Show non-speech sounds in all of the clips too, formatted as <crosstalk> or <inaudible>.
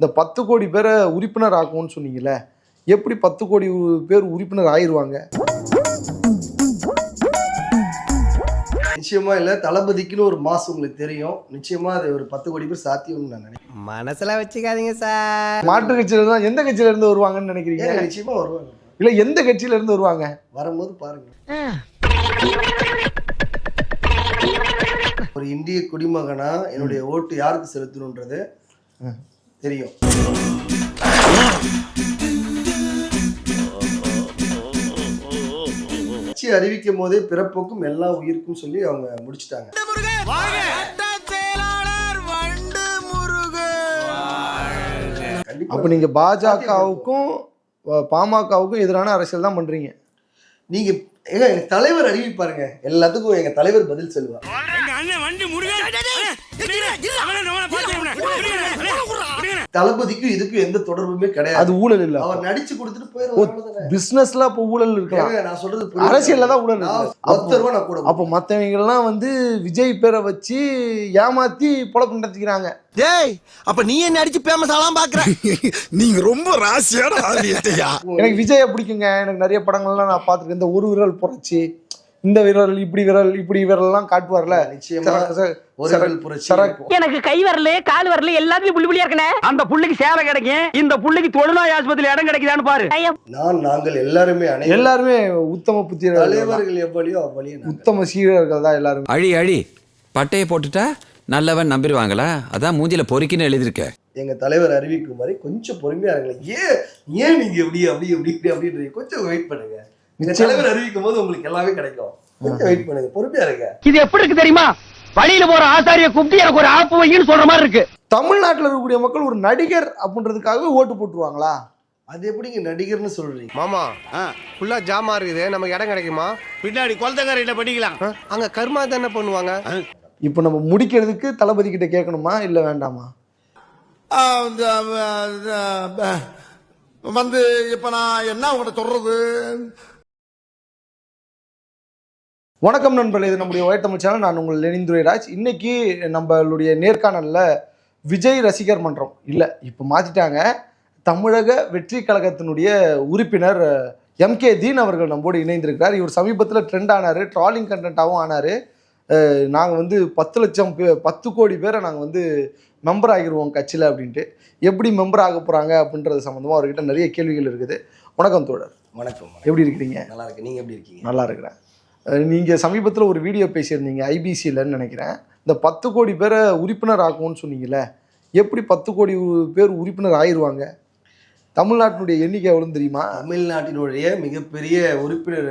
இந்த பத்து கோடி பேரை உறுப்பினர் ஆக்கும்னு சொன்னீங்கல்ல எப்படி பத்து கோடி பேர் உறுப்பினர் ஆயிருவாங்க? நிச்சயமா இல்ல தளபதிக்குன்னு ஒரு மாசம் உங்களுக்கு தெரியும். நிச்சயமா அது ஒரு பத்து கோடி பேர் சாத்தியம்னு நான் நினைக்கிறேன். மனசுல வச்சுக்காதீங்க சார். மாற்று கட்சியில இருந்தா எந்த கட்சியில இருந்து வருவாங்கன்னு நினைக்கிறீங்க? நிச்சயமா வருவாங்க. இல்ல எந்த கட்சியில இருந்து வருவாங்க? வரும்போது பாருங்க. ஒரு இந்திய குடிமகனா என்னுடைய ஓட்டு யாருக்கு செலுத்தணுன்றது தெரியும் கட்சி அறிவிக்கும் போதே பிறப்புக்கும் எல்லா உயிருக்கும் சொல்லி அவங்க முடிச்சிட்டாங்க அப்ப நீங்க பாஜகவுக்கும் பாமகவுக்கும் எதிரான அரசியல் தான் பண்றீங்க நீங்க ஏங்க எங்க தலைவர் அறிவிப்பாருங்க எல்லாத்துக்கும் எங்க தலைவர் பதில் சொல்லுவார் தளபதிக்கும் இதுக்கும் எந்த தொடர்புமே கிடையாது. அது ஊழல் இல்ல. அவர் நடிச்சு கொடுத்துட்டு போயிருவாங்க பிசினஸ்ல அப்ப ஊழல் இருக்கலாம். நான் சொல்றது. அரசியல்ல தான் ஊழல். ஒத்த ரூபா நான் கூட அப்ப மத்தவங்க எல்லாம் வந்து விஜய் பேரை வச்சு ஏமாத்தி பொழப்பு நடத்திக்கிறாங்க டேய் அப்ப நீ என்ன அடிச்சு பேமஸ் ஆலாம் பாக்குற? <laughs> நீங்க ரொம்ப ராசியான எனக்கு விஜய பிடிக்குங்க. எனக்கு நிறைய படங்கள்லாம் நான் பார்த்துருக்கேன். இந்த ஒரு விரல் புரட்சி. இந்த விரல் இப்படி விரல் இப்படி காட்டுவார்ல? விரல். இருக்கும். எனக்கு கை வரல கால் வரல எல்லாத்துலயும் புள்ளி புள்ளியா இருக்கனே? அந்த புள்ளிக்கு சேவை கிடைக்கும் இந்த புள்ளிக்கு தொழுநோய் ஆஸ்பத்திரி இடம் கிடைக்குதான்னு பாரு. நான் நாங்கள் எல்லாருமே எல்லாருமே உத்தம புத்திரர்கள் தான். தலைவர்கள் எவ்வளியோ அவ்வளியோ. உத்தம சீரர்கள் தான் எல்லாருமே. அழி அழி பட்டையை போட்டுட்டா நல்லவன் நம்பிடுவாங்களா? அதான் மூஞ்சில பொறுக்கின்னு எழுதியிருக்க. எங்க தலைவர் அறிவிக்கும் மாதிரி கொஞ்சம் பொறுமையா இருங்களேன். ஏன் ஏன் நீங்க எப்படி அப்படி எப்படி இப்படி அப்படின்றீங்க? கொஞ்சம் வெயிட் பண்ணுங்க. தலைவர் அறிவிக்கும் போது உங்களுக்கு எல்லாமே கிடைக்கும். கொஞ்சம் வெயிட் பண்ணுங்க பொறுமையா இருங்க. இது எப்படி இருக்கு தெரியுமா? வழியில போற ஆசாரிய கூப்பிட்டு எனக்கு ஒரு ஆப்பு வைன்னு சொல்ற மாதிரி இருக்கு. தமிழ்நாட்டுல இருக்கக்கூடிய மக்கள் ஒரு நடிகர் அப்படின்றதுக்காகவே ஓட்டு போட்டுருவாங்களா? அது எப்படிங்க நடிகர்னு சொல்றீங்க? மாமா ஃபுல்லா ஜாமா இருக்குது நமக்கு இடம் கிடைக்குமா? பின்னாடி குளத்தக்காரிட்ட பண்ணிக்கலாம் ஆ, அங்க கர்மா தானே பண்ணுவாங்க? இப்போ நம்ம முடிக்கிறதுக்கு தளபதி கிட்ட கேட்கணுமா இல்ல வேண்டாமா? வந்து இப்ப நான் என்ன உங்கள்கிட்ட சொல்றது? வணக்கம் நண்பர்களே இது நம்முடைய ஒயத்தமிழ் சேனல் நான் உங்கள் லெனிந்துரை ராஜ் இன்னைக்கு நம்மளுடைய நேர்காணல்ல விஜய் ரசிகர் மன்றம். இல்லை இப்போ மாத்திட்டாங்க. தமிழக வெற்றி கழகத்தினுடைய உறுப்பினர் எம்கே தீன் அவர்கள் நம்மோடு இணைந்திருக்கிறார். இவர் சமீபத்தில் ட்ரெண்ட் ஆனார் ட்ராலிங் கண்டென்ட்டாகவும் ஆனார். நாங்கள் வந்து பத்து லட்சம் பே பத்து கோடி பேரை நாங்கள் வந்து மெம்பர் ஆகிருவோம் கட்சியில் அப்படின்ட்டு. எப்படி மெம்பர் ஆக போகிறாங்க அப்படின்றது சம்மந்தமாக அவர்கிட்ட நிறைய கேள்விகள் இருக்குது. வணக்கம் தோழர். வணக்கம். எப்படி இருக்கிறீங்க? நல்லா இருக்கு நீங்க எப்படி இருக்கீங்க? நல்லா இருக்கிறேன். அஹ் நீங்க சமீபத்தில் ஒரு வீடியோ பேசியிருந்தீங்க ஐபிசிலன்னு நினைக்கிறேன். இந்த பத்து கோடி பேரை உறுப்பினர் ஆக்குவோம்னு சொன்னீங்கல்ல எப்படி பத்து கோடி பேர் உறுப்பினர் ஆயிருவாங்க? தமிழ்நாட்டினுடைய எண்ணிக்கை எவ்வளோன்னு தெரியுமா? தமிழ்நாட்டினுடைய மிகப்பெரிய உறுப்பினர்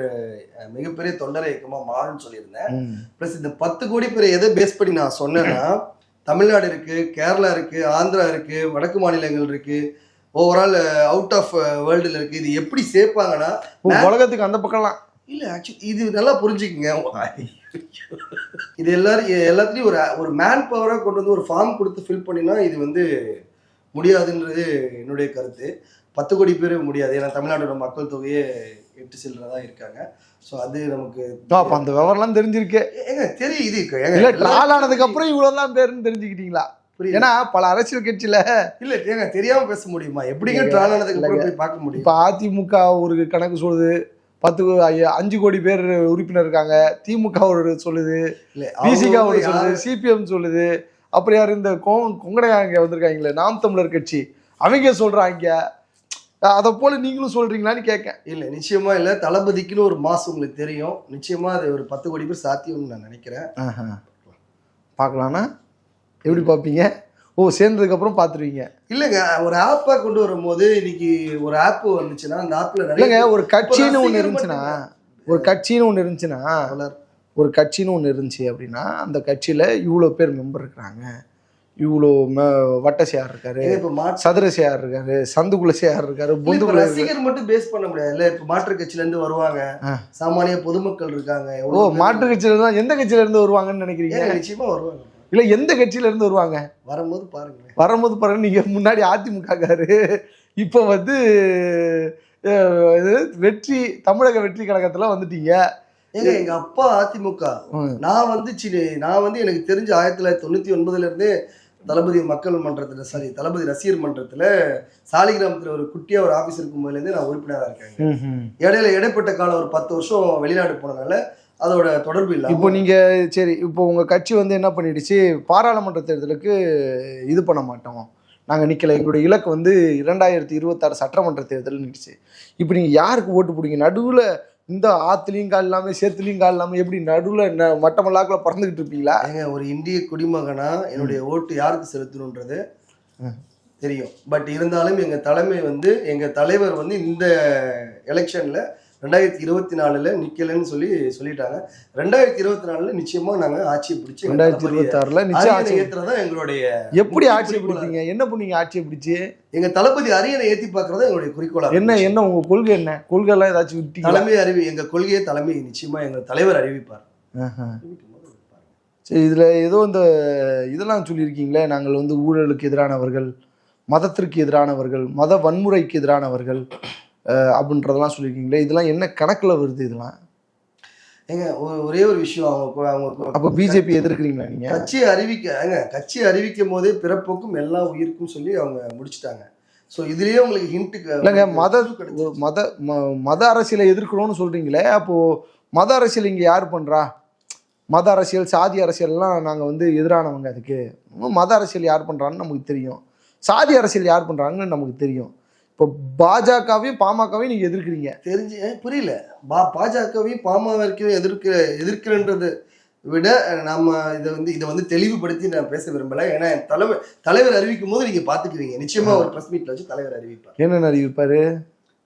மிகப்பெரிய தொண்டரை இயக்கமா மாறும்னு சொல்லியிருந்தேன். ப்ளஸ் இந்த பத்து கோடி பேரை எதை பேஸ் பண்ணி நான் சொன்னேன்னா தமிழ்நாடு இருக்கு கேரளா இருக்கு ஆந்திரா இருக்கு வடக்கு மாநிலங்கள் இருக்கு ஓவரால் அவுட் ஆஃப் வேர்ல்டுல இருக்கு. இது எப்படி சேர்ப்பாங்கன்னா உலகத்துக்கு அந்த பக்கம்லாம். இல்ல ஆக்சுவலி இது நல்லா புரிஞ்சுக்குங்க. இது எல்லாரும் எல்லாத்துலயும் ஒரு ஒரு மேன் பவரா கொண்டு வந்து ஒரு ஃபார்ம் கொடுத்து ஃபில் பண்ணினா இது வந்து முடியாதுன்றது என்னுடைய கருத்து. பத்து கோடி பேர் முடியாது. ஏன்னா தமிழ்நாட்டோட மக்கள் தொகையே எட்டு சில்லறதா இருக்காங்க. ஸோ அது நமக்கு அப்போ அந்த விவரம்லாம் தெரிஞ்சிருக்கு. ஏங்க தெரியும் இது ஏங்க ட்ரால் ஆனதுக்கு அப்புறம் இவ்வளோதான் பேருன்னு தெரிஞ்சுக்கிட்டீங்களா? ஏன்னா பல அரசியல் கட்சியில இல்ல ஏங்க தெரியாம பேச முடியுமா? எப்படிங்க ட்ரால் ஆனதுக்கு அப்புறம் போய் பார்க்க முடியும்? இப்போ அதிமுக ஒரு கணக்கு சொல்லுது. பத்து கோ- அஞ்சு கோடி பேர் உறுப்பினர் இருக்காங்க. திமுக ஒரு சொல்லுது. இல்ல பிசிக ஒரு சொல்லுது. சிபிஎம் சொல்லுது. அப்புறம் யார் இந்த கொங்கடையா இங்க வந்திருக்காங்களே? நாம் தமிழர் கட்சி. அவங்க சொல்றாங்க. அதை போல நீங்களும் சொல்றீங்களான்னு கேட்கேன் இல்ல நிச்சயமா இல்ல. தளபதிக்குன்னு ஒரு மாசம் உங்களுக்கு தெரியும். நிச்சயமா அது ஒரு பத்து கோடி பேர் சாத்தியம்னு நான் நினைக்கிறேன். பார்க்கலான்னா எப்படி பார்ப்பீங்க? ஓ சேர்ந்ததுக்கு அப்புறம் பார்த்துருவீங்க. இல்லைங்க ஒரு ஆப்பா கொண்டு வரும்போது இன்னைக்கு ஒரு ஆப் வந்துச்சுன்னா அந்த ஆப்ல இல்லைங்க ஒரு கட்சின்னு ஒன்று இருந்துச்சுன்னா ஒரு கட்சின்னு ஒன்று இருந்துச்சுன்னா. ஒரு கட்சின்னு ஒன்று இருந்துச்சு அப்படின்னா அந்த கட்சியில் இவ்வளோ பேர் மெம்பர் இருக்கிறாங்க. இவ்வளோ வட்டசையார் இருக்காரு இப்ப சதுரசையார் இருக்காரு சந்துகுலசையார் இருக்காரு பொந்துகுல ரசிகர் மட்டும் பேஸ் பண்ண முடியாது. இல்ல இப்ப மாற்று கட்சியில இருந்து வருவாங்க. சாமானிய பொதுமக்கள் இருக்காங்க. ஓ மாற்று கட்சியில தான் எந்த கட்சியில இருந்து வருவாங்கன்னு நினைக்கிறீங்க? ஏங்க, நிச்சயமா வருவாங்க. இல்ல எந்த கட்சியில இருந்து வருவாங்க? வரும்போது பாருங்க வரும்போது பாருங்க நீங்க முன்னாடி அதிமுக காரு இப்போ வந்து வெற்றி தமிழக வெற்றி கழகத்துல வந்துட்டீங்க. ஏங்க எங்க அப்பா அதிமுக. நான் வந்து சின்ன நான் வந்து எனக்கு தெரிஞ்ச ஆயிரத்தி தொள்ளாயிரத்தி தொண்ணூத்தி ஒன்பதுல இருந்தே தளபதி மக்கள் மன்றத்துல சாரி தளபதி ரசிகர் மன்றத்துல சாலிகிராமத்துல ஒரு குட்டியா ஒரு ஆபீஸ் இருக்கும் போதுலேருந்து நான் உறுப்பினராக இருக்கேன். இடையில இடைப்பட்ட காலம் ஒரு பத்து வருஷம் வெளிநாடு போனனால அதோட தொடர்பு இல்லை இப்போ நீங்க சரி இப்போ உங்க கட்சி வந்து என்ன பண்ணிடுச்சு? பாராளுமன்ற தேர்தலுக்கு இது பண்ண மாட்டோம். நாங்க நிக்கல. எங்களுடைய இலக்கு வந்து இரண்டாயிரத்தி இருபத்தாறு சட்டமன்ற தேர்தல் நின்றுச்சு இப்போ நீங்க யாருக்கு ஓட்டு போடுங்க நடுவுல இந்த ஆத்துலயும் கால் இல்லாம சேத்துலயும் கால் இல்லாம எப்படி நடுவுல ந- மட்டமல்லாக்குல பறந்துகிட்டு இருப்பீங்களா? ஏங்க ஒரு இந்திய குடிமகனா என்னுடைய ஓட்டு யாருக்கு செலுத்தணுன்றது தெரியும். பட் இருந்தாலும் எங்க தலைமை வந்து எங்க தலைவர் வந்து இந்த எலெக்ஷன்ல ரெண்டாயிரத்தி இருபத்தி நாலுல நிக்கலன்னு சொல்லி சொல்லிட்டாங்க. ரெண்டாயிரத்தி இருபத்தி நாலுல நிச்சயமா நாங்க ஆட்சியை பிடிச்சி ரெண்டாயிரத்தி தளபதியை இருபத்தி ஆறுல நிச்சயம் ஆட்சி ஏத்துறதா எங்களுடைய எப்படி ஆட்சியை பிடிப்பீங்க என்ன பண்ணீங்க ஆட்சியை பிடிச்சு? எங்க தளபதி அரியணை ஏத்தி பாக்குறதா எங்களுடைய குறிக்கோளா என்ன. என்ன உங்க கொள்கை என்ன? கொள்கை எல்லாம் ஏதாச்சும் விட்டீங்களா தலைமை அறிவி எங்க கொள்கையை தலைமை நிச்சயமா எங்க தலைவர் அறிவிப்பார். சரி இதில் ஏதோ இந்த இதெல்லாம் சொல்லியிருக்கீங்களே நாங்கள் வந்து ஊழலுக்கு எதிரானவர்கள் மதத்திற்கு எதிரானவர்கள் மத வன்முறைக்கு எதிரானவர்கள் அப்படின்றதெல்லாம் சொல்லியிருக்கீங்களே? இதெல்லாம் என்ன கணக்கில் வருது இதெல்லாம்? ஏங்க ஒரே ஒரு விஷயம் அவங்க அப்போ பிஜேபி எதிர்க்கிறீங்களா நீங்கள் கட்சி அறிவிக்க ஏங்க கட்சி அறிவிக்கும் போதே பிறப்புக்கும் எல்லா உயிருக்கும் சொல்லி அவங்க முடிச்சிட்டாங்க. ஸோ இதுலயே உங்களுக்கு ஹிண்ட்டுக்கு இல்லைங்க மத மத ம- மத அரசியலை எதிர்க்கணும்னு சொல்கிறீங்களே அப்போது மத அரசியல் இங்கே யார் பண்ணுறா மத அரசியல் சாதி அரசியல்லாம் நாங்கள் வந்து எதிரானவங்க அதுக்கு. மத அரசியல் யார் பண்ணுறான்னு நமக்கு தெரியும். சாதி அரசியல் யார் பண்ணுறாங்கன்னு நமக்கு தெரியும். இப்போ பாஜகவையும் பாமகவையும் நீங்கள் எதிர்க்கிறீங்க. தெரிஞ்சு புரியல. பா பாஜகவையும் பாமகவையும் எதிர்க்க எதிர்க்கிறன்றதை விட நம்ம இதை வந்து இதை வந்து தெளிவுபடுத்தி நான் பேச விரும்பல. ஏன்னா என் தலைவர் தலைவர் அறிவிக்கும் போது நீங்க பாத்துக்குவீங்க நிச்சயமா ஒரு பிரஸ் மீட்ல வச்சு தலைவர் அறிவிப்பார். என்னென்ன அறிவிப்பாரு?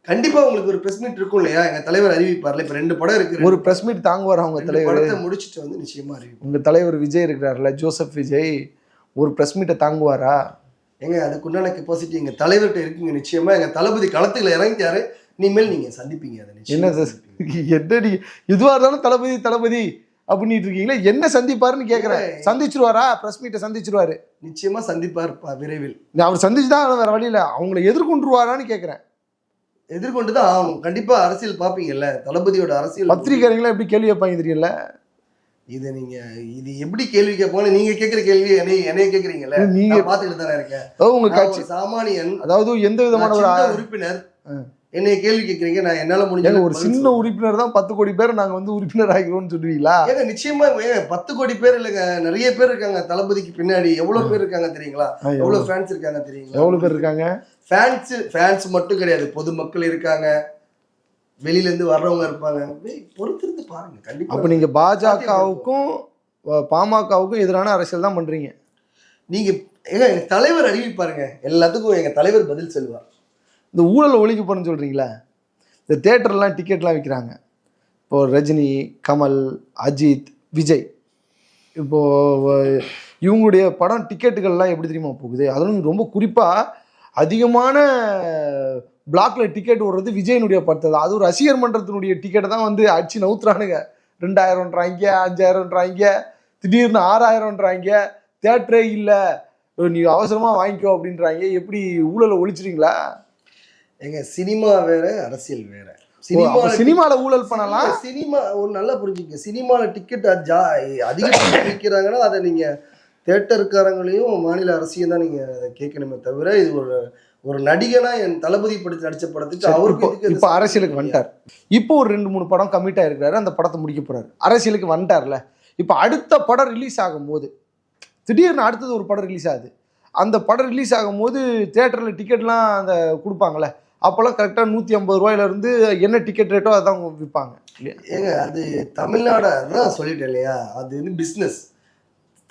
கண்டிப்பா உங்களுக்கு ஒரு பிரஸ் மீட் இருக்கும் இல்லையா? எங்க தலைவர் அறிவிப்பார்ல. இப்ப ரெண்டு படம் இருக்கு. ஒரு பிரஸ் மீட் தாங்குவார் அவங்க தலைவர்? படத்தை முடிச்சிட்டு வந்து நிச்சயமா அறிவிப்பார். உங்க தலைவர் விஜய் இருக்கிறார்ல ஜோசப் விஜய். ஒரு பிரஸ் மீட்டை தாங்குவாரா? ஏங்க அதுக்குண்டான கெப்பாசிட்டி எங்க தலைவர்கிட்ட இருக்குங்க நிச்சயமா. எங்க தளபதி களத்துல இறங்கிட்டாரு. இனிமேல் நீங்க சந்திப்பீங்க அதை நிச்சயமா. என்ன நீ இதுவா இருந்தாலும் தளபதி தளபதி அப்படின்ட்டு இருக்கீங்களா என்ன சந்திப்பாருன்னு கேக்குறேன். சந்திச்சிருவாரா? பிரஸ் மீட்டை சந்திச்சிருவாரு. நிச்சயமா சந்திப்பார் விரைவில். அவர் சந்திச்சு தான் வேற வழியில அவங்கள எதிர்கொண்டுருவாரான்னு கேக்குறேன். எதிர்கொண்டு தான் ஆகணும். கண்டிப்பா அரசியல் பாப்பீங்கல்ல தளபதியோட அரசியல் பத்திரிக்கையாளங்களா எப்படி கேள்வி வைப்பாங்க தெரியல இதை நீங்க இது எப்படி கேள்வி கேட்பாங்க நீங்க கேட்கிற கேள்வி என்னைய என்னைய கேக்குறீங்கல்ல நீங்க பாத்துக்கிட்டு தானே இருக்கேன். உங்க கட்சி. சாமானியன். அதாவது எந்த விதமான ஒரு உறுப்பினர். என்னைய கேள்வி கேக்குறீங்க நான் என்னால முடிஞ்ச ஒரு சின்ன. உறுப்பினர் தான் பத்து கோடி பேர் நாங்க வந்து உறுப்பினர் ஆகிறோம்னு சொல்லுவீங்களா? ஏங்க நிச்சயமா பத்து கோடி பேர் இல்லைங்க. நிறைய பேர் இருக்காங்க தளபதிக்கு பின்னாடி. எவ்வளவு பேர் இருக்காங்க தெரியுங்களா? எவ்வளவு? எவ்வளவு ஃபேன்ஸ் இருக்காங்க தெரியுங்களா? எவ்வளவு பேர் இருக்காங்க? ஃபேன்ஸ் ஃபேன்ஸ் மட்டும் கிடையாது. பொதுமக்கள் இருக்காங்க. வெளியில இருந்து வர்றவங்க இருப்பாங்க. பொறுத்திருந்து பாருங்க. கண்டிப்பா அப்ப நீங்க பாஜகவுக்கும் பாமகவுக்கும் எதிரான அரசியல் தான் பண்றீங்க. நீங்க ஏங்க எங்க தலைவர் அறிவிப்பாருங்க எல்லாத்துக்கும் எங்க தலைவர் பதில் சொல்லுவார். இந்த ஊழலை ஒழிக்க போறேன்னு சொல்றீங்களா? இந்த தேட்டர்லாம் டிக்கெட்லாம் விற்கிறாங்க இப்போ ரஜினி கமல் அஜித் விஜய். இப்போ அஹ், இவங்களுடைய படம் டிக்கெட்டுகள்லாம் எப்படி தெரியுமா போகுது? அதுவும் ரொம்ப குறிப்பா அதிகமான பிளாக்ல டிக்கெட் ஓடுறது விஜயனுடைய படத்தை தான். அது ஒரு ரசிகர் மன்றத்தினுடைய டிக்கெட்டை தான் வந்து அடிச்சு நவுத்துறானுங்க. ரெண்டாயிரம்ன்றாங்க அஞ்சாயிரம்ன்றாங்க திடீர்னு ஆறாயிரம்ன்றாங்க தேட்டரே இல்லை. நீ அவசரமா வாங்கிக்கோ அப்படின்றாங்க. எப்படி ஊழலை ஒழிச்சிட்டீங்களா? ஏங்க சினிமா வேற அரசியல் வேற. சினிமா சினிமா சினிமால ஊழல் பண்ணலாம்? சினிமா ஒரு நல்லா புரிஞ்சுக்க சினிமால டிக்கெட் அதிக ticket விற்கிறாங்கன்னா அதை நீங்க தேட்டருக்காரங்களையும் மாநில அரசியும் தான் நீங்க கேட்கணுமே தவிர இது ஒரு ஒரு நடிகனா என் தளபதி படத்தில் நடிச்ச படத்துக்கு அவருக்கு இப்போ அரசியலுக்கு வந்துட்டார். இப்போ ஒரு ரெண்டு மூணு படம் கமிட் ஆயிருக்காரு அந்த படத்தை முடிக்க போறாரு. அரசியலுக்கு வந்துட்டார்ல. இப்போ அடுத்த படம் ரிலீஸ் ஆகும்போது திடீர்னு அடுத்தது ஒரு படம் ரிலீஸ் ஆகுது. அந்த படம் ரிலீஸ் ஆகும்போது தேட்டரில் டிக்கெட்லாம் அந்த கொடுப்பாங்கல்ல அப்போல்லாம் கரெக்டாக நூற்றி ஐம்பது ரூபாயிலேருந்து என்ன டிக்கெட் ரேட்டோ அதான் விற்பாங்க ஏங்க அது தமிழ்நாடு அதான் சொல்லிட்டேன் இல்லையா? அது வந்து பிசினஸ்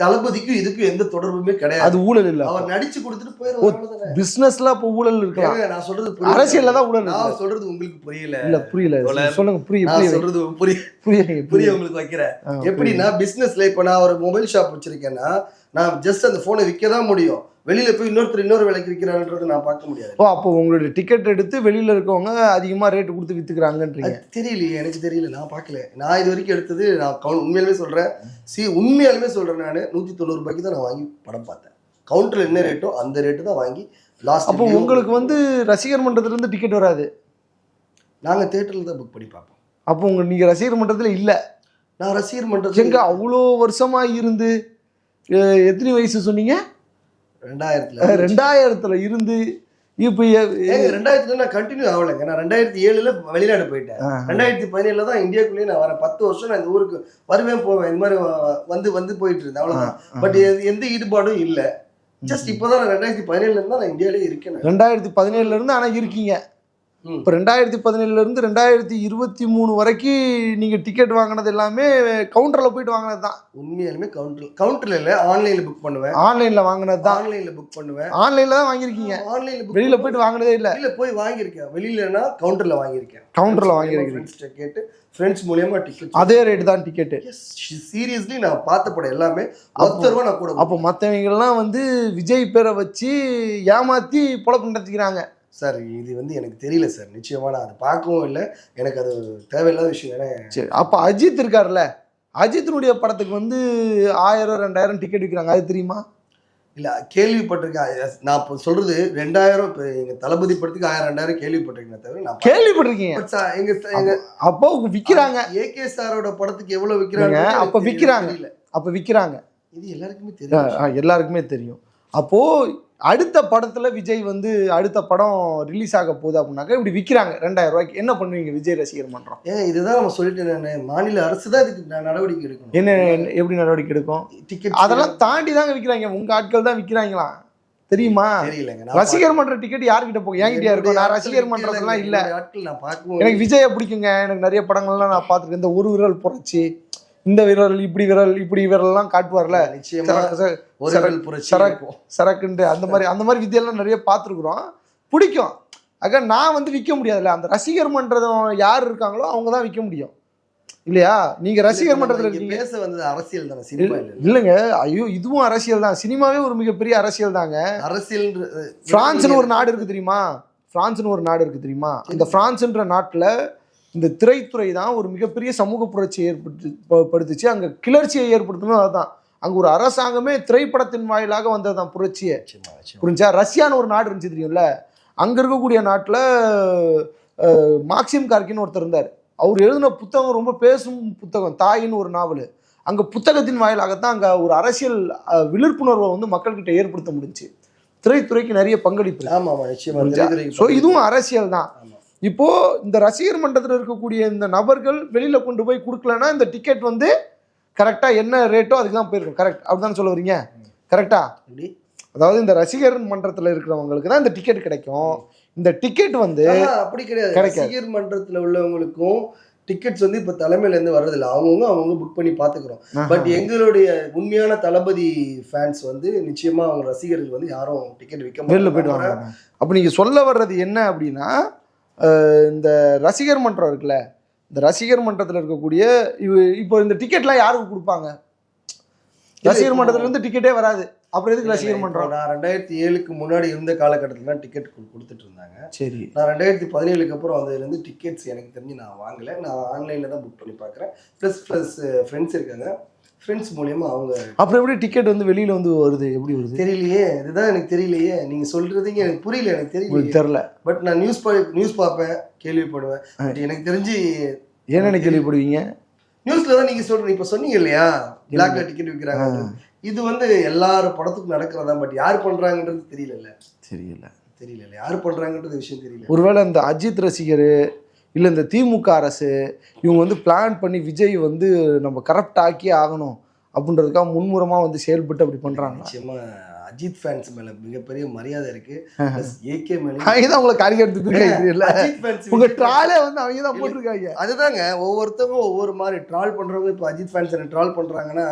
தளபதிக்கும் இதுக்கும் எந்த தொடர்புமே கிடையாது. அது ஊழல் இல்லை அவர் நடிச்சு கொடுத்துட்டு ஓ, போயிடுவாங்க பிஸ்னஸ்ல இப்போ ஊழல் இருக்கலாம் நான் சொல்றது புரியல. அரசியல்ல தான் ஊழல் நான். சொல்றது உங்களுக்கு புரியல. இல்ல புரியல. சொல்லுங்க புரிய நான் புரிய சொல்றது புரிய புரிய புரிய புரிய உங்களுக்கு வைக்கிறேன். எப்படின்னா பிசினஸ்ல இப்ப நான் ஒரு மொபைல் ஷாப் வச்சிருக்கேன்னா நான் ஜஸ்ட் அந்த போனை விற்க தான் முடியும். வெளியில போய் இன்னொருத்தர் இன்னொரு விலைக்கு விற்கிறான்றதை நான் பார்க்க முடியாது. ஓ அப்போ உங்களுடைய டிக்கெட் எடுத்து வெளியில இருக்கவங்க அதிகமா ரேட் கொடுத்து வித்துக்கிறாங்கன்றீங்க. அது தெரியலையே எனக்கு தெரியல நான் பார்க்கல. நான் இது வரைக்கும் எடுத்தது நான் கவுன் உண்மையாலுமே சொல்றேன். சி உண்மையாலுமே சொல்றேன் நான். நூத்தி தொண்ணூறு ரூபாய்க்கு தான் நான் வாங்கி படம் பார்த்தேன். கவுண்டர்ல என்ன ரேட்டோ அந்த ரேட்டு தான் வாங்கி லாஸ்ட் அப்போ உங்களுக்கு வந்து ரசிகர் மன்றத்துல இருந்து டிக்கெட் வராது. நாங்க தியேட்டர்ல தான் புக் பண்ணி பார்ப்போம். அப்போ உங்க நீங்க ரசிகர் மன்றத்துல இல்ல. நான் ரசிகர் எங்க மன்றத்துக்கு அவ்வளோ வருஷமா இருந்து எத்தனை வயசு சொன்னீங்க? ரெண்டாயிரத்துல ரெண்டாயிரத்துல இருந்து இப்போ ரெண்டாயிரத்துல நான் கண்டினியூ ஆகலைங்க. நான் ரெண்டாயிரத்தி ஏழுல வெளிநாடு போயிட்டேன். ரெண்டாயிரத்தி பதினேழுல தான் இந்தியாக்குள்ளேயே நான் வரேன். பத்து வருஷம் நான் இந்த ஊருக்கு வருவேன் போவேன். இந்த மாதிரி வந்து வந்து போயிட்டு இருந்தேன். அவ்வளவுதான். பட் எந்த ஈடுபாடும் இல்ல. ஜஸ்ட் இப்போதான் நான் ரெண்டாயிரத்தி பதினேழுல இருந்தா நான் இந்தியாவிலே இருக்கேன். ரெண்டாயிரத்தி பதினேழுல இருந்து ஆனா இருக்கீங்க. இப்போ ரெண்டாயிரத்தி பதினேழுல இருந்து ரெண்டாயிரத்தி இருபத்தி மூணு வரைக்கும் நீங்க டிக்கெட் வாங்கினது எல்லாமே கவுண்டர்ல போயிட்டு வாங்கினது தான். உண்மையாலுமே கவுண்டர் கவுண்டர்ல இல்ல ஆன்லைன்ல புக் பண்ணுவேன். ஆன்லைன்ல வாங்கினது தான். ஆன்லைன்ல புக் பண்ணுவேன். ஆன்லைன்ல தான் வாங்கியிருக்கீங்க. ஆன்லைன்ல வெளியில போயிட்டு வாங்கினதே இல்ல. வெளியில போய் வாங்கியிருக்கேன். வெளியிலனா கவுண்டர்ல வாங்கியிருக்கேன். கவுண்டர்ல வாங்கியிருக்கீங்க. ஃப்ரெண்ட்ஸ்ட்ட கேட்டு ஃப்ரெண்ட்ஸ் மூலியமா டிக்கெட் அதே ரேட் தான் டிக்கெட்டு சீரியஸ்லி நான் பார்த்த படம் எல்லாமே ரூபா நான் கூட அப்போ மற்றவங்கெல்லாம் வந்து விஜய் பேரை வச்சு ஏமாத்தி பொழப்பு நடத்திக்கிறாங்க. சார் இது வந்து எனக்கு தெரியல சார். நிச்சயமா நான் அதை பார்க்கவும் இல்லை. எனக்கு அது தேவையில்லாத விஷயம் ஏன்னா சரி அப்போ அஜித் இருக்கார்ல அஜித்தினுடைய படத்துக்கு வந்து ஆயிரம் ரெண்டாயிரம் டிக்கெட் விற்கிறாங்க அது தெரியுமா? இல்ல கேள்விப்பட்டிருக்கேன். நான் இப்போ சொல்றது ரெண்டாயிரம் இப்போ எங்க தளபதி படத்துக்கு ஆயிரம் ரெண்டாயிரம் கேள்விப்பட்டிருக்கேன் தவிர நான் கேள்விப்பட்டிருக்கீங்க. But sir, எங்க எங்க அப்போ விற்கிறாங்க ஏகே சாரோட படத்துக்கு எவ்வளவு விக்கிறாங்க இல்லைங்க, அப்ப விக்கிறாங்க. தெரியல. அப்போ விற்கிறாங்க இது எல்லாருக்குமே தெரியும். எல்லாருக்குமே தெரியும். அப்போ அடுத்த படத்துல விஜய் வந்து அடுத்த படம் ரிலீஸ் ஆக போகுது அப்படின்னாக்கா இப்படி விற்கிறாங்க ரெண்டாயிரம் ரூபாய்க்கு. என்ன பண்ணுவீங்க விஜய் ரசிகர் மன்றம்? ஏன் இதுதான் நம்ம சொல்லிட்டு மாநில அரசு தான் இதுக்கு நடவடிக்கை எடுக்கணும். என்ன எப்படி நடவடிக்கை எடுக்கும்? டிக்கெட் அதெல்லாம் தாண்டி தாங்க விற்கிறாங்க உங்க ஆட்கள் தான் விற்கிறாங்களாம் தெரியுமா? ரசிகர் மன்ற டிக்கெட் யார்கிட்ட போகும்? என்கிட்டயா இருக்கும் நான் ரசிகர் மன்றத்துலாம் இல்ல. எனக்கு விஜயை பிடிக்குங்க. எனக்கு நிறைய படங்கள்லாம் நான் பார்த்துருக்கேன். இந்த ஒரு விரல் புரட்சி இந்த விரல் இப்படி விரல் இப்படி விரல்லாம் காட்டுவார்ல? நிச்சயமா. சரக்கு- சரக்கு- ஒரு சரக்கு- விரல் புரட்சி சரக்கு இருக்கும். சரக்குண்டு அந்த மாதிரி அந்த மாதிரி வித்தியெல்லாம் நிறைய பார்த்துருக்குறோம். பிடிக்கும். அக்கா நான் வந்து விற்க முடியாதுல்ல. அந்த ரசிகர் மன்றம் யார் இருக்காங்களோ அவங்க தான் விற்க முடியும். இல்லையா? நீங்க ரசிகர் மன்றத்தில் பேச வந்தது அரசியல் தானே சினிமா இல்ல இல்லைங்க. ஐயோ இதுவும் அரசியல் தான். சினிமாவே ஒரு மிகப்பெரிய அரசியல் தாங்க. அரசியல் பிரான்ஸ்னு ஒரு நாடு இருக்கு தெரியுமா? பிரான்ஸ்னு ஒரு நாடு இருக்கு தெரியுமா? அந்த பிரான்ஸ்ன்ற நாட்டுல இந்த திரைத்துறை தான் ஒரு மிகப்பெரிய சமூக புரட்சியை ஏற்படுத்து ப- படுத்துச்சு. அங்க கிளர்ச்சியை ஏற்படுத்தணும் அதுதான். அங்க ஒரு அரசாங்கமே திரைப்படத்தின் வாயிலாக வந்ததுதான் புரட்சியே. நிச்சயமா, நிச்சயமா. புரிஞ்சா? ரஷ்யான்னு ஒரு நாடு இருந்துச்சு தெரியும்ல? அங்க இருக்கக்கூடிய நாட்டுல அஹ், மார்க்சிம் கார்கின்னு ஒருத்தர் இருந்தார். அவர் எழுதின புத்தகம் ரொம்ப பேசும் புத்தகம் தாயின்னு ஒரு நாவல். அங்க புத்தகத்தின் வாயிலாகத்தான் அங்க ஒரு அரசியல் விழிப்புணர்வை வந்து மக்கள்கிட்ட ஏற்படுத்த முடிஞ்சுச்சு திரைத்துறைக்கு நிறைய பங்களிப்பு இருக்கு. ஆமா ஆமா நிச்சயமா. புரிஞ்சா? திரைத்துறைக்கு ஸோ இதுவும் அரசியல் தான். ஆமா. இப்போ இந்த ரசிகர் மன்றத்தில் இருக்கக்கூடிய இந்த நபர்கள் வெளியில கொண்டு போய் கொடுக்கலன்னா இந்த டிக்கெட் வந்து கரெக்டா என்ன ரேட்டோ அதுக்கு தான் போயிருக்கும். கரெக்ட் அப்படிதான் சொல்ல வரீங்க? கரெக்டா? அதாவது இந்த ரசிகர் மன்றத்தில் இருக்கிறவங்களுக்கு தான் இந்த டிக்கெட் கிடைக்கும். இந்த டிக்கெட் வந்து அப்படி கிடையாது. ரசிகர் மன்றத்துல உள்ளவங்களுக்கும் டிக்கெட்ஸ் வந்து இப்ப தலைமையில இருந்து வர்றதில்ல. அவங்கவுங்க அவங்க புக் பண்ணி பாத்துக்கிறோம் பட் எங்களுடைய உண்மையான தளபதி ஃபேன்ஸ் வந்து நிச்சயமா அவங்க ரசிகர்கள் வந்து யாரும் டிக்கெட் விற்க வெளில போயிட்டு வாங்க அப்போ நீங்க சொல்ல வர்றது என்ன அப்படின்னா இந்த ரசிகர் மன்றம் இருக்குல்ல இந்த ரசிகர் மன்றத்தில் இருக்கக்கூடிய இப்போ இந்த டிக்கெட்லாம் யாருக்கு கொடுப்பாங்க? ரசிகர் மன்றத்துல இருந்து டிக்கெட்டே வராது. அப்புறம் எதுக்கு ரசிகர் மன்றம்? நான் ரெண்டாயிரத்தி ஏழுக்கு முன்னாடி இருந்த காலகட்டத்துல டிக்கெட் கொடுத்துட்டு இருந்தாங்க. சரி. நான் ரெண்டாயிரத்தி பதினேழுக்கு அப்புறம் அதுலேருந்து டிக்கெட்ஸ் எனக்கு தெரிஞ்சு நான் வாங்கலை. நான் ஆன்லைனில் தான் புக் பண்ணி பார்க்குறேன். ப்ளஸ் ப்ளஸ் ஃப்ரெண்ட்ஸ் இருக்காங்க. ஃப்ரெண்ட்ஸ் மூலியமா அவங்க அப்புறம் எப்படி டிக்கெட் வந்து வெளியில வந்து வருது? எப்படி வருது? தெரியலையே. இதுதான் எனக்கு தெரியலையே. நீங்க சொல்றதுங்க எனக்கு புரியல எனக்கு தெரியல. தெரில பட் நான் நியூஸ் நியூஸ் பார்ப்பேன் கேள்விப்படுவேன். பட் எனக்கு தெரிஞ்சு என்னென்ன கேள்விப்படுவீங்க? நியூஸ்ல தான் நீங்க சொல்றீங்க இப்ப சொன்னீங்க இல்லையா? பிளாக்ல டிக்கெட் விற்கிறாங்க இது வந்து எல்லார் படத்துக்கும் நடக்கிறதா? பட் யார் பண்றாங்கன்றது தெரியல தெரியல. தெரியல யார் பண்றாங்கன்றது விஷயம் தெரியல. ஒருவேளை இந்த அஜித் ரசிகர் இல்லை இந்த திமுக அரசு இவங்க வந்து பிளான் பண்ணி விஜய் வந்து நம்ம கரப்ட் ஆக்கியே ஆகணும் அப்படின்றதுக்காக முன்முறமாக வந்து செயல்பட்டு அப்படி பண்ணுறாங்க நிச்சயமா அஜித் ஃபேன்ஸ் மேல மிகப்பெரிய மரியாதை இருக்கு. ஏகே மேல அவங்க தான் உங்களை கறி எடுத்து இல்லை அஜித் fans உங்க விஜய் ட்ராலே வந்து அவங்க தான் போட்டிருக்காங்க. அதுதாங்க ஒவ்வொருத்தவங்க ஒவ்வொரு மாதிரி ட்ரால் பண்றவங்க இப்போ அஜித் ஃபேன்ஸ் என்ன ட்ரால் பண்றாங்கன்னா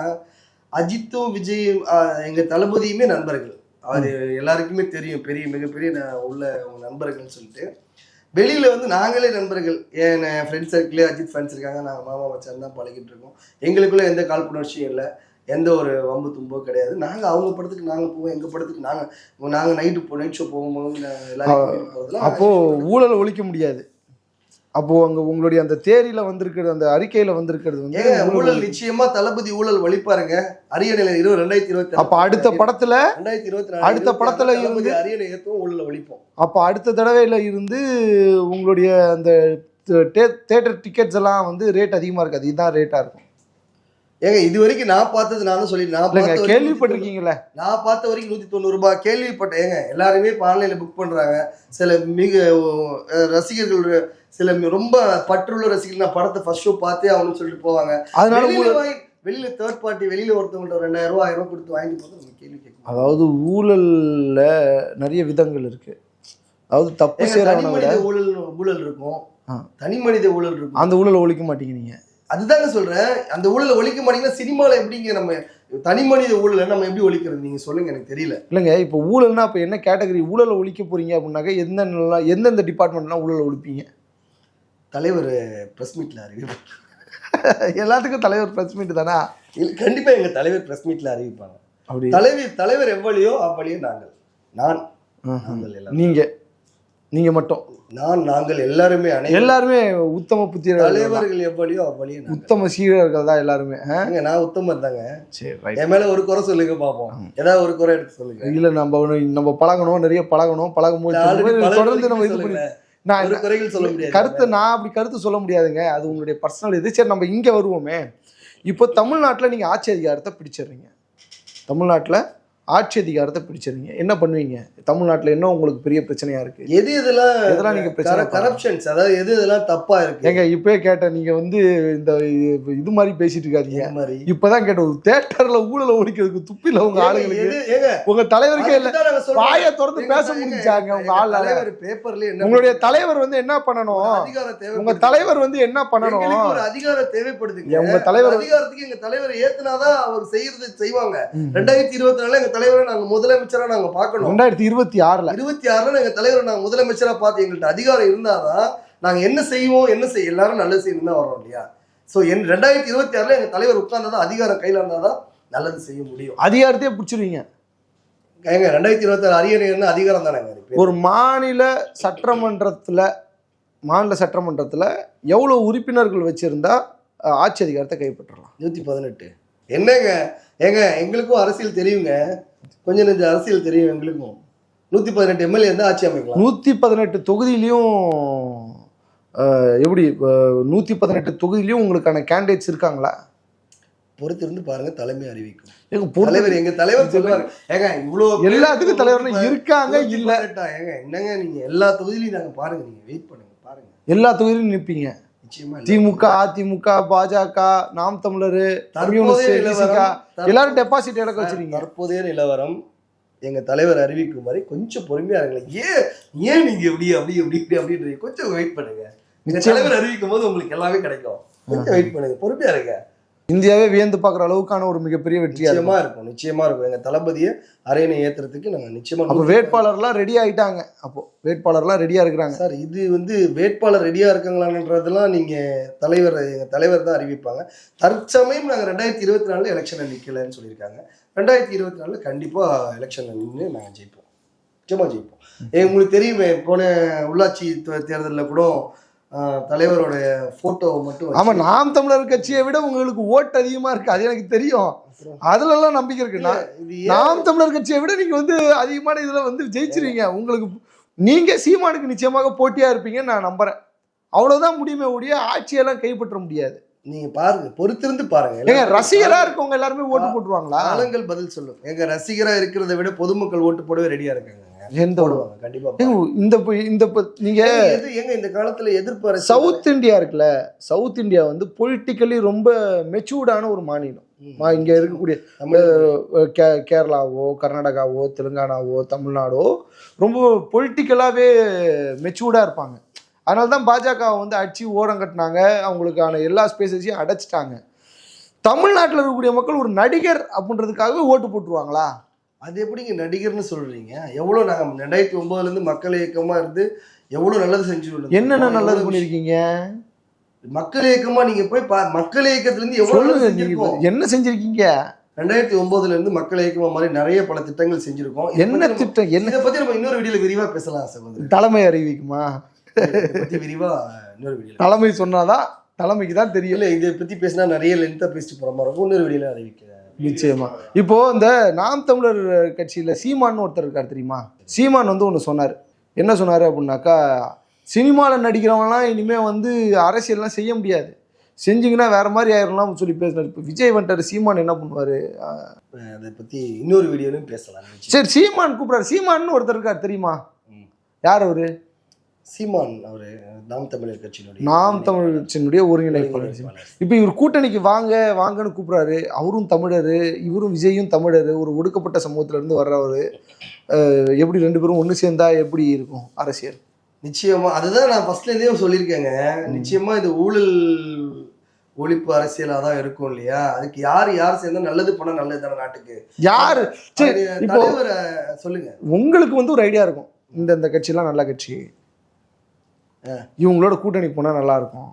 அஜித்தும் விஜயும் ஆஹ், எங்க தளபதியுமே நண்பர்கள். அது எல்லாருக்குமே தெரியும் பெரிய மிகப்பெரிய உள்ள அவங்க நண்பர்கள்னு சொல்லிட்டு. வெளியில வந்து நாங்களே நண்பர்கள். என் ஃப்ரெண்ட் சர்க்கிளே அஜித் ஃபேன்ஸ் இருக்காங்க. நாங்கள் மாமா மச்சான் தான் பழகிட்டு இருக்கோம். எங்களுக்குள்ள எந்த காழ்ப்புணர்ச்சியும் இல்லை. எந்த ஒரு வம்பு தும்போ கிடையாது. நாங்க அவங்க படத்துக்கு நாங்க போவோம். எங்க படத்துக்கு நாங்க நாங்க நைட்டு நைட் ஷோ போகும்போது நாங்க எல்லாரும் கூட்டிட்டு போறதெல்லாம் அப்போ ஊழல் ஒழிக்க முடியாது. அப்போ அங்க உங்களுடைய அந்த தேரியில வந்திருக்கிறது அந்த அறிக்கையில வந்திருக்கிறது வந்து ஊழல் ஊழல் ஒழிக்க- நிச்சயமா தளபதி ஊழல் ஒழிப்பாருங்க அரியணையில இருபது ரெண்டாயிரத்தி இருபத்தி அப்ப அடுத்த படத்துல ரெண்டாயிரத்தி இருபத்தி அடுத்த படத்துல இருந்து- அரியணை ஏத்துவோம் ஊழல ஒழிப்போம். அப்போ அடுத்த தடவையில இருந்து உங்களுடைய அந்த தேட்டர் டிக்கெட்ஸ் எல்லாம் வந்து ரேட் அதிகமா இருக்காது. இதுதான் ரேட்டா இருக்கும். ஏங்க இது வரைக்கும் நான் பார்த்தது நான் தான் சொல்லி நான் பார்த்த கேள்விப்பட்டிருக்கீங்களே நான் பார்த்த வரைக்கும் நூற்றி தொண்ணூறு ரூபாய் கேள்விப்பட்டேன் ஏங்க எல்லாருமே இப்போ ஆன்லைனில் புக் பண்ணுறாங்க சில மிக ரசிகர்கள் சில ரொம்ப பற்றுள்ள ரசிகர்கள் நான் படத்தை ஃபர்ஸ்ட் ஷோ பார்த்தே ஆகணும்னு சொல்லிட்டு போவாங்க. அதனால வெளியில வாங்கி- தேர்ட் பார்ட்டி வெளியில ஒருத்தவங்கள்ட்ட ஒரு ரெண்டாயிரம் ரூபாய் ஆயிரம் கொடுத்து வாங்கிட்டு போது நம்ம கேள்வி கேட்கணும் அதாவது ஊழல்ல நிறைய விதங்கள் இருக்கு. அதாவது தப்பு மனித ஊழல் ஊழல் இருக்கும். தனி மனித ஊழல் இருக்கும். அந்த ஊழலை ஒழிக்க மாட்டீங்க நீங்க. அதுதாங்க சொல்றேன். அந்த ஊழலை ஒழிக்க மாட்டீங்கன்னா சினிமால எப்படிங்க நம்ம தனி மனித ஊழலை நம்ம எப்படி ஒழிக்கிறது நீங்க சொல்லுங்க எனக்கு தெரியல. இல்லைங்க இப்போ ஊழல்னா இப்போ என்ன கேட்டகரி? ஊழலை ஒழிக்க போறீங்க அப்படின்னாக்க எந்தெந்த எந்தெந்த டிபார்ட்மெண்ட்லாம் ஊழலை ஒழிப்பீங்க? தலைவர் பிரஸ் மீட்ல அறிவிப்பாங்க எல்லாத்துக்கும் தலைவர் பிரஸ் மீட் தானா? இல்ல, கண்டிப்பா எங்க தலைவர் பிரஸ் மீட்ல அறிவிப்பாங்க. அப்படி. தலைவர் தலைவர் எவ்வளியோ அவ்வளியோ நாங்கள். நான் ஆஹா. நாங்கள் மட்டும். நான் நாங்கள் எல்லாருமே எல்லாருமே உத்தம தான். தலைவர்கள் அவ்வளியோ நாங்கள். உத்தம சீரர்கள் தான் எல்லாருமே நான் உத்தமர் தாங்க. சரி என் மேல ஒரு குறை சொல்லுங்க பாப்போம். ஏதாவது ஒரு குறை எடுத்து சொல்லுங்க. இல்ல நம்ம நம்ம பழகணும் நிறைய பழகணும். பழகும் போது தொடர்ந்து நம்ம இது பண்ணி. நான் குறைகள் சொல்ல முடியாது. கருத்து நான் அப்படி கருத்து சொல்ல முடியாதுங்க. அது உங்களுடைய பர்சனல் இது. சரி நம்ம இங்க வருவோமே. இப்போ தமிழ்நாட்டுல நீங்க ஆட்சி அதிகாரத்தை பிடிச்சிடுறீங்க. தமிழ்நாட்டுல ஆட்சி அதிகாரத்தை பிடிச்சிடுறீங்க என்ன பண்ணுவீங்க? தமிழ்நாட்டுல என்ன உங்களுக்கு பெரிய பிரச்சனையா இருக்கு? எது இதெல்லாம் எதெல்லாம் நீங்க பிரச்சனை? கரப்ஷன்ஸ் அதாவது எது இதெல்லாம் தப்பா இருக்கு? ஏங்க இப்பயே கேட்டேன். நீங்க வந்து இந்த இது மாதிரி பேசிட்டு இருக்காதீங்க. மாதிரி? இப்பதான் கேட்டோம் தேட்டர்ல ஊழல ஒழிக்கிறதுக்கு துப்பில உங்க ஆளுங்களுக்கு உங்க தலைவருக்கே இல்ல. வாயை திறந்து எங்க பேச எங்க- முடிஞ்சாங்க உங்க எங்க ஆளால. தலைவர் பேப்பர்ல என்ன உங்களுடைய தலைவர் வந்து என்ன பண்ணணும்? உங்க தலைவர் வந்து என்ன பண்ணணும்? ஒரு அதிகாரம் தேவைப்படுதுங்க. ஏன் உங்க தலைவர் அதிகாரத்துக்கு எங்க தலைவர் ஏத்துனாதான் அவர் செய்யறது செய்வாங்க. ரெண்டாயிரத்தி இருபத்தி நாலுல எங்க தலைவரை நாங்க முதலமைச்சரா நாங்க பார்க்கணும். ரெண்டாயிரத்தி இருபத்தி ஆறுல. இருபத்தி ஆறுல எங்க தலைவரை நாங்க முதலமைச்சரா பார்த்து எங்கள்ட்ட அதிகாரம் இருந்தாதான் நாங்க என்ன செய்வோம் என்ன செய்ய எல்லாரும் நல்லது செய்யணும் தான் வரோம் இல்லையா? சோ என் ரெண்டாயிரத்தி இருபத்தி ஆறுல எங்க தலைவர் உட்கார்ந்தாதான் அதிகாரம் கையில இருந்தாதான் நல்லது செய்ய முடியும். அதிகாரத்தையே பிடிச்சிருவீங்க. ஏங்க ரெண்டாயிரத்தி இருபத்தி ஆறு அரியணை அதிகாரம் தானேங்க. ஒரு மாநில சட்டமன்றத்துல மாநில சட்டமன்றத்துல எவ்வளவு உறுப்பினர்கள் வச்சிருந்தா ஆட்சி அதிகாரத்தை கைப்பற்றலாம்? நூத்தி பதினெட்டு. என்னங்க ஏங்க எங்களுக்கும் அரசியல் தெரியுங்க. கொஞ்சம் நெஞ்ச அரசியல் தெரியும் எங்களுக்கும். நூத்தி பதினெட்டு எம்எல்ஏ இருந்தா ஆட்சி அமைக்கலாம். நூத்தி பதினெட்டு தொகுதியிலையும் எப்படி நூத்தி பதினெட்டு தொகுதியிலையும் உங்களுக்கான கேண்டிடேட்ஸ் இருக்காங்களா? பொறுத்து இருந்து பாருங்க தலைமை அறிவிக்கும். எங்க தலைவர் எங்க தலைவர் சொல்லுவாரு. ஏங்க இவ்வளவு பேர் எல்லாத்துக்கும் தலைவர்னு இருக்காங்க இல்ல? ஏங்க என்னங்க நீங்க எல்லா தொகுதியிலையும் நாங்க பாருங்க நீங்க வெயிட் பண்ணுங்க பாருங்க. எல்லா தொகுதியிலும் நிற்பீங்க. திமுக அதிமுக பாஜக நாம் தமிழர் எல்லாரும் டெபாசிட் இழக்க வச்சிருக்கீங்க. தற்போதைய நிலவரம் எங்க தலைவர் அறிவிக்கும் வரை கொஞ்சம் பொறுமையா இருங்களேன். ஏன் ஏன் நீங்க இப்படி அப்படி இப்படி இப்படி அப்படின்றீங்க? கொஞ்சம் வெயிட் பண்ணுங்க. தலைவர் அறிவிக்கும் போது உங்களுக்கு எல்லாமே கிடைக்கும். கொஞ்சம் வெயிட் பண்ணுங்க. பொறுமையா இருங்க. இந்தியாவே வியந்து பார்க்குற அளவுக்கான ஒரு மிகப்பெரிய வெற்றியா இருக்கும். நிச்சயமா இருக்கும். நிச்சயமா இருக்கும். எங்க தளபதியை அரியணை ஏத்துறதுக்கு நாங்க நிச்சயமா அப்போ வேட்பாளர்லாம் ரெடி ஆயிட்டாங்க. அப்போ வேட்பாளர்லாம் ரெடியா இருக்கிறாங்க. சார் இது வந்து வேட்பாளர் ரெடியா இருக்காங்களான்றதெல்லாம் நீங்க தலைவர் எங்க தலைவர் தான் அறிவிப்பாங்க. தற்சமயம் நாங்க ரெண்டாயிரத்தி இருபத்தி நாலுல எலெக்ஷன்ல நிக்கலன்னு சொல்லியிருக்காங்க. ரெண்டாயிரத்தி இருபத்தி நாலுல கண்டிப்பா எலெக்ஷன்ல நின்று நாங்க ஜெயிப்போம். நிச்சயமா ஜெயிப்போம். உங்களுக்கு தெரியுமே போன உள்ளாட்சி தேர்தல்ல கூட ஆஹ், தலைவரோட போட்டோ மட்டும் வச்சு- ஆமா நாம் தமிழர் கட்சியை விட உங்களுக்கு ஓட்டு அதிகமா இருக்கு. அது எனக்கு தெரியும். அதுல எல்லாம் நம்பிக்கை இருக்கு. நாம் தமிழர் கட்சியை விட நீங்க வந்து அதிகமான இதுல வந்து ஜெயிச்சிருவீங்க. உங்களுக்கு நீங்க சீமானுக்கு நிச்சயமாக போட்டியா இருப்பீங்கன்னு நான் நம்புறேன். அவ்வளவுதான் முடியுமே ஒழிய ஆட்சியெல்லாம் கைப்பற்ற முடியாது. நீங்க பாருங்க பொறுத்திருந்து பாருங்க. ஏங்க ரசிகரா இருக்கவங்க எல்லாருமே ஓட்டு போட்டுருவாங்களா? காலங்கள் பதில் சொல்லும். எங்க ரசிகரா இருக்கிறத விட பொதுமக்கள் ஓட்டு போடவே ரெடியா இருக்காங்க. எந்த ஒரு போடுவாங்க கண்டிப்பா ஏங்க, இந்த இந்த நீங்க எங்க இந்த காலத்துல எதிர்ப்பு சவுத் இந்தியா இருக்குல்ல சவுத் இந்தியா வந்து பொலிட்டிக்கலி ரொம்ப மெச்சூர்டான ஒரு மாநிலம். இங்க இருக்கக்கூடிய கேரளாவோ கர்நாடகாவோ தெலுங்கானாவோ தமிழ்நாடோ ரொம்ப பொலிட்டிக்கலாகவே மெச்சூர்டாக இருப்பாங்க. அதனால தான் பாஜக வந்து அடிச்சு ஓரம் கட்டினாங்க. அவங்களுக்கான எல்லா ஸ்பேசஸையும் அடைச்சிட்டாங்க. தமிழ்நாட்டில் இருக்கக்கூடிய மக்கள் ஒரு நடிகர் அப்படின்றதுக்காகவே ஓட்டு போட்டுருவாங்களா? அது எப்படிங்க நடிகர்னு சொல்றீங்க? எவ்வளவு நாங்க ரெண்டாயிரத்தி ஒன்பதுல இருந்து மக்கள் இயக்கமா இருந்து எவ்வளவு நல்லது செஞ்சு என்னென்ன நல்லது பண்ணியிருக்கீங்க? மக்கள் இயக்கமா நீங்க போய் பா- மக்கள் இயக்கத்துல இருந்து எவ்வளவு சொல்லுங்க நல்லது நீங்க செஞ்சிருக்கோம்? என்ன செஞ்சிருக்கீங்க? ரெண்டாயிரத்தி ஒன்பதுல இருந்து மக்கள் இயக்கமா மாதிரி நிறைய பல திட்டங்கள் செஞ்சிருக்கோம். என்ன திட்டம்? என்ன இதை பத்தி நம்ம இன்னொரு வீடியோல விரிவா பேசலாம் சகோதரர் தலைமை அறிவிக்குமா? விரிவா இன்னொரு வீடியோல தலைமை சொன்னாதான் தலைமைக்கு தான் தெரியும். இல்ல இதை பத்தி பேசினா நிறைய லென்த்தா பேசிட்டு போற மாதிரி இருக்கும். இன்னொரு வீடியோல அறிவிக்கிறேன். நிச்சயமா. இப்போ இந்த நாம் தமிழர் கட்சியில சீமான் ஒருத்தர் இருக்கார் தெரியுமா? சீமான் வந்து ஒன்று சொன்னார். என்ன சொன்னார் அப்படின்னாக்கா சினிமாவில் நடிக்கிறவங்கலாம் இனிமேல் வந்து அரசியல்லாம் செய்ய முடியாது. செஞ்சீங்கன்னா வேற மாதிரி ஆயிரும்லாம் சொல்லி பேசினார். இப்போ விஜய் வந்துட்டாரு சீமான் என்ன பண்ணுவாரு? அதை பத்தி இன்னொரு வீடியோலையும் பேசலாம். சரி சீமான் கூப்பிடாரு சீமான்னு ஒருத்தர் இருக்கார் தெரியுமா. யார் அவரு? சீமான் அவரு நாம் தமிழர் கட்சியினுடைய நாம் தமிழ் கட்சியினுடைய ஒருங்கிணைப்பாளர். இப்போ இவர் கூட்டணிக்கு வாங்க வாங்கன்னு கூப்பிடுறாரு. அவரும் தமிழர் இவரும் விஜயும் தமிழர். ஒரு ஒடுக்கப்பட்ட சமூகத்துல இருந்து வர்றவர் எப்படி ரெண்டு பேரும் ஒன்று சேர்ந்தா எப்படி இருக்கும் அரசியல்? நிச்சயமா அதுதான் நான் ஃபர்ஸ்ட்ல இருந்தே சொல்லியிருக்கேங்க. நிச்சயமா இது ஊழல் ஒழிப்பு அரசியலா தான் இருக்கும் இல்லையா? அதுக்கு யார் யார் சேர்ந்தா நல்லது பண்ணா நல்லது தானே நாட்டுக்கு? யாரு? சரி தலைவரை சொல்லுங்க. உங்களுக்கு வந்து ஒரு ஐடியா இருக்கும். இந்த இந்த கட்சிலாம் நல்ல கட்சி. இவங்களோட கூட்டணி போனா நல்லா இருக்கும்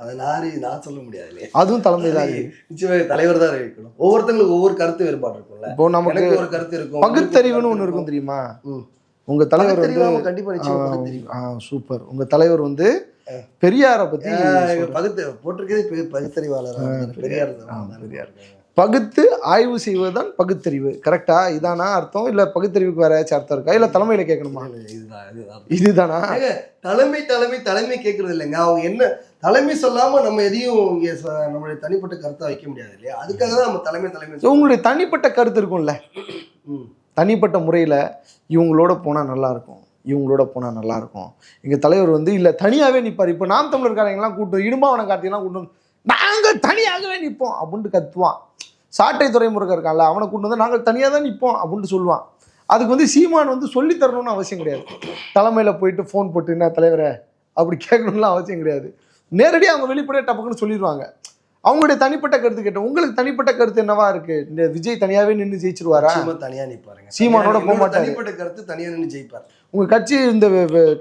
அது நான் நான் சொல்ல முடியாது இல்லையா. அதுவும் தலைமை தான் நிச்சயமா தலைவர் தான் இருக்கணும். ஒவ்வொருத்தங்களுக்கு ஒவ்வொரு கருத்து வேறுபாடு இருக்கும்ல. இப்போ நமக்கு ஒரு கருத்து இருக்கும் பகுத்தறிவுன்னு ஒன்று இருக்கும். தெரியுமா. உங்க தலைவர் வந்து கண்டிப்பா சூப்பர். உங்க தலைவர் வந்து பெரியாரை பத்தி. பகுத்து போட்டிருக்கதே பகுத்தறிவாளர் பெரியார் பெரியார். பகுத்து ஆய்வு செய்வதுதான் பகுத்தறிவு. கரெக்டா இதானா அர்த்தம்? இல்ல பகுத்தறிவுக்கு வேற ஏதாச்சும் அர்த்தம் இருக்கா? இல்ல தலைமையில கேட்கணுமா? இதுதான் தலைமை தலைமை தலைமை கேட்கறது இல்லைங்க. அவங்க என்ன தலைமை சொல்லாம நம்ம எதையும் இங்க நம்மளுடைய தனிப்பட்ட கருத்தை வைக்க முடியாது இல்லையா? அதுக்காக தான் நம்ம தலைமை தலைமை உங்களுடைய தனிப்பட்ட கருத்து இருக்கும்ல. தனிப்பட்ட முறையில் இவங்களோட போனால் நல்லா இருக்கும். இவங்களோட போனால் நல்லா இருக்கும். எங்கள் தலைவர் வந்து இல்லை தனியாகவே நிற்பார் இப்போ நாம் தமிழர்காரங்கெல்லாம் கூட்டு இடும்பாவனம் கார்த்திகெல்லாம் கூட்டு வந்து நாங்கள் தனியாகவே நிற்போம் அப்படின்ட்டு கத்துவான். சாட்டை துறைமுருகன் இருக்கான்ல அவனை கூட்டு வந்து நாங்கள் தனியாக தான் நிற்போம் அப்படின்ட்டு சொல்லுவான். அதுக்கு வந்து சீமான் வந்து சொல்லி தரணும்னு அவசியம் கிடையாது. தலைமையில் போயிட்டு ஃபோன் போட்டு என்ன தலைவரே? அப்படி கேட்கணும்லாம் அவசியம் கிடையாது. நேரடியாக அவங்க வெளிப்படையாக டப்புக்குன்னு சொல்லிடுவாங்க. அவங்களுடைய தனிப்பட்ட கருத்து கேட்டேன் உங்களுக்கு தனிப்பட்ட கருத்து என்னவா இருக்கு? இந்த விஜய் தனியாவே நின்று ஜெயிச்சிருவாரா? தனியா நிப்பாருங்க. சீமானோட போக மாட்டாரு. தனிப்பட்ட கருத்து தனியா நின்று ஜெயிப்பார். உங்க கட்சி இந்த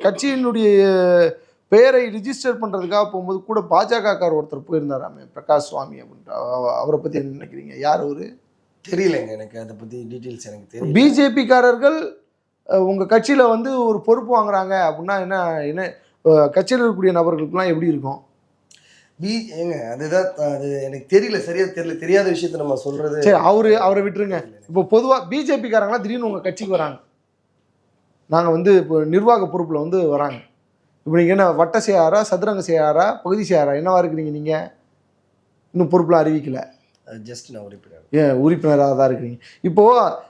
கட்சியினுடைய பெயரை ரிஜிஸ்டர் பண்றதுக்காக போகும்போது கூட பாஜகக்கார் ஒருத்தர் போயிருந்தாராமே பிரகாஷ் சுவாமி அப்படின்ட்டு. அவ- அவரை பத்தி என்ன நினைக்கிறீங்க? யார் அவரு? தெரியலங்க எனக்கு அதை பத்தி டீட்டெயில்ஸ் எனக்கு தெரியல. பிஜேபி காரர்கள் அஹ், உங்க கட்சியில வந்து ஒரு பொறுப்பு வாங்குறாங்க அப்படின்னா என்ன என்ன கட்சியில் இருக்கக்கூடிய நபர்களுக்கெல்லாம் எப்படி இருக்கும்? பி ஏங்க அதுதான் அது எனக்கு தெரியல சரியா தெரியல தெரியாத விஷயத்த நம்ம சொல்றது. சரி அவரு அவரை விட்டுருங்க. இப்போ பொதுவா பிஜேபி காரங்களாம் திடீர்னு உங்க கட்சிக்கு வராங்க. நாங்க வந்து இப்போ நிர்வாக பொறுப்புல வந்து வராங்க. இப்போ நீங்க என்ன வட்ட செய்யாரா சதுரங்க செய்யாரா பகுதி செய்யாரா என்னவா இருக்கிறீங்க நீங்க? இன்னும் பொறுப்புலாம் அறிவிக்கல. ஜஸ்ட் நான் உறுப்பினர். ஏன் உறுப்பினராக தான் இருக்கிறீங்க. இப்போ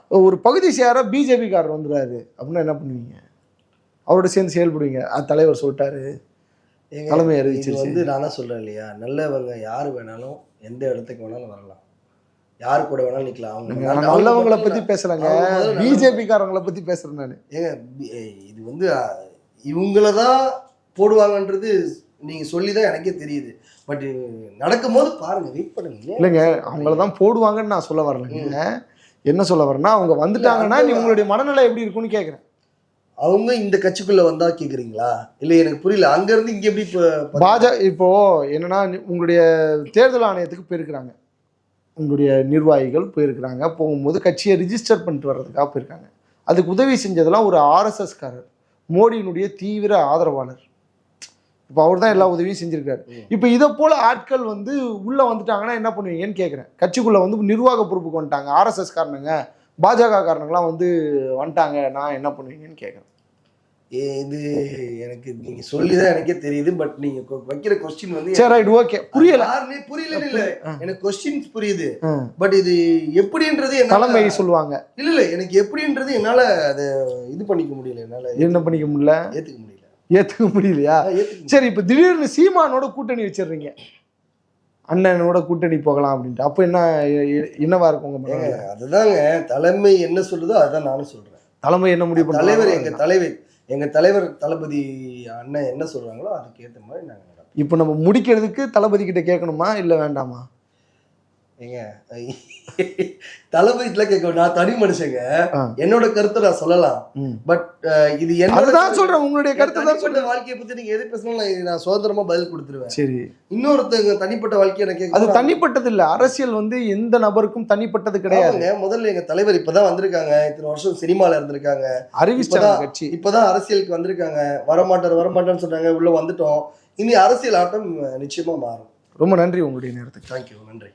ஒரு பகுதி சேர பிஜேபி காரர் வந்துடுறாரு. அப்படின்னா என்ன பண்ணுவீங்க? அவரோட சேர்ந்து செயல்படுவீங்க. அது தலைவர் சொல்லிட்டாரு. தலைமை இது அறிவிச்சிருச்சு. வந்து நான் தான் சொல்றேன் இல்லையா? நல்லவங்க யாரு வேணாலும் எந்த இடத்துக்கு வேணாலும் வரலாம். யாரு கூட வேணாலும் நிக்கலாம். அவங்க நல்லவங்களை அவங்க பத்தி மட்டும் பேசுறாங்க அவங்க முதல்ல நல்ல- பிஜேபி காரங்களை பத்தி பேசுறேன் நான். ஏங்க இது வந்து இவங்கள தான் போடுவாங்கன்றது நீங்க சொல்லி தான் எனக்கே தெரியுது. பட் நடக்கும்போது பாருங்க வெயிட் பண்ணுங்க? இல்லைங்க அவங்கள தான் போடுவாங்கன்னு நான் சொல்ல வரலைங்க என்ன சொல்ல வரேன்னா அவங்க வந்துட்டாங்கன்னா நீ உங்களுடைய மனநிலை எப்படி இருக்கும்னு கேட்குறேன் அவங்க இந்த கட்சிக்குள்ள வந்தா கேக்குறீங்களா? இல்ல எனக்கு புரியல அங்க இருந்து இங்க எப்படி இப்ப- பாஜக இப்போ என்னன்னா உங்களுடைய தேர்தல் ஆணையத்துக்கு போயிருக்கிறாங்க. உங்களுடைய நிர்வாகிகள் போயிருக்கிறாங்க. போகும்போது கட்சியை ரிஜிஸ்டர் பண்ணிட்டு வர்றதுக்காக போயிருக்காங்க. அதுக்கு உதவி செஞ்சதெல்லாம் ஒரு ஆர்எஸ்எஸ் காரர் மோடியினுடைய தீவிர ஆதரவாளர். இப்போ அவர் தான் எல்லா உதவியும் செஞ்சிருக்காரு. இப்போ இதை போல ஆட்கள் வந்து உள்ள வந்துட்டாங்கன்னா என்ன பண்ணுவீங்கன்னு கேட்குறேன் கட்சிக்குள்ள வந்து நிர்வாக பொறுப்புக்கு வந்துட்டாங்க. ஆர்எஸ்எஸ் காரணங்க பாஜக காரணங்களாம் வந்து வந்துட்டாங்க. நான் என்ன பண்ணுவீங்கன்னு கேட்குறேன் இது எனக்கு நீங்க சொல்லிதான் எனக்கே தெரியுது பட் நீங்க வைக்கிற கொஸ்டின் வந்து சரி ரைட் ஓகே புரியல. யாருன்னே புரியல இல்ல. எனக்கு கொஸ்டின்ஸ் புரியுது. பட் இது எப்படின்றது தலைமை சொல்லுவாங்க. இல்ல இல்ல எனக்கு எப்படின்றது என்னால அதை இது பண்ணிக்க முடியல என்னால என்ன பண்ணிக்க முடியல? ஏத்துக்க ஏத்துக்க முடியலையா. சரி இப்ப திடீர்னு சீமானோட கூட்டணி வச்சிடுறீங்க. அண்ணனோட கூட்டணி போகலாம் அப்படின்ட்டு. அப்போ என்ன என்னவா இருக்கும் உங்க? அதுதாங்க தலைமை என்ன சொல்லுதோ அதான் நானும் சொல்றேன். தலைமை என்ன முடிவு தலைவர் எங்க தலைவர் எங்க தலைவர் தளபதி அண்ணன் என்ன சொல்றாங்களோ அதுக்கு ஏத்த மாதிரி நாங்க நடப்போம். இப்போ நம்ம முடிக்கிறதுக்கு தளபதி கிட்ட கேட்கணுமா இல்ல வேண்டாமா? ஏங்க தளபதிக்குல கேட்க நான் தனி மனுஷங்க. என்னோட கருத்தை நான் சொல்லலாம். பட் இது சொல்றேன் உங்களுடைய கருத்து தான் சொல்றேன். வாழ்க்கையை பத்தி நீங்க எது பேசணும் நான் சுதந்திரமா பதில் கொடுத்துருவேன். சரி. இன்னொருத்தங்க தனிப்பட்ட வாழ்க்கையை எனக்கு அது தனிப்பட்டது இல்ல. அரசியல் வந்து எந்த நபருக்கும் தனிப்பட்டது கிடையாது. முதல்ல எங்க தலைவர் இப்பதான் வந்திருக்காங்க. இத்தனை வருஷம் சினிமால இருந்திருக்காங்க. அறிவிச்சாங்க கட்சி. இப்பதான் அரசியலுக்கு வந்திருக்காங்க. வரமாட்டார் வரமாட்டான்னு சொன்னாங்க உள்ள வந்துட்டோம். இனி அரசியல் ஆட்டம் நிச்சயமா மாறும். ரொம்ப நன்றி உங்களுடைய நேரத்துக்கு. தேங்க்யூ நன்றி.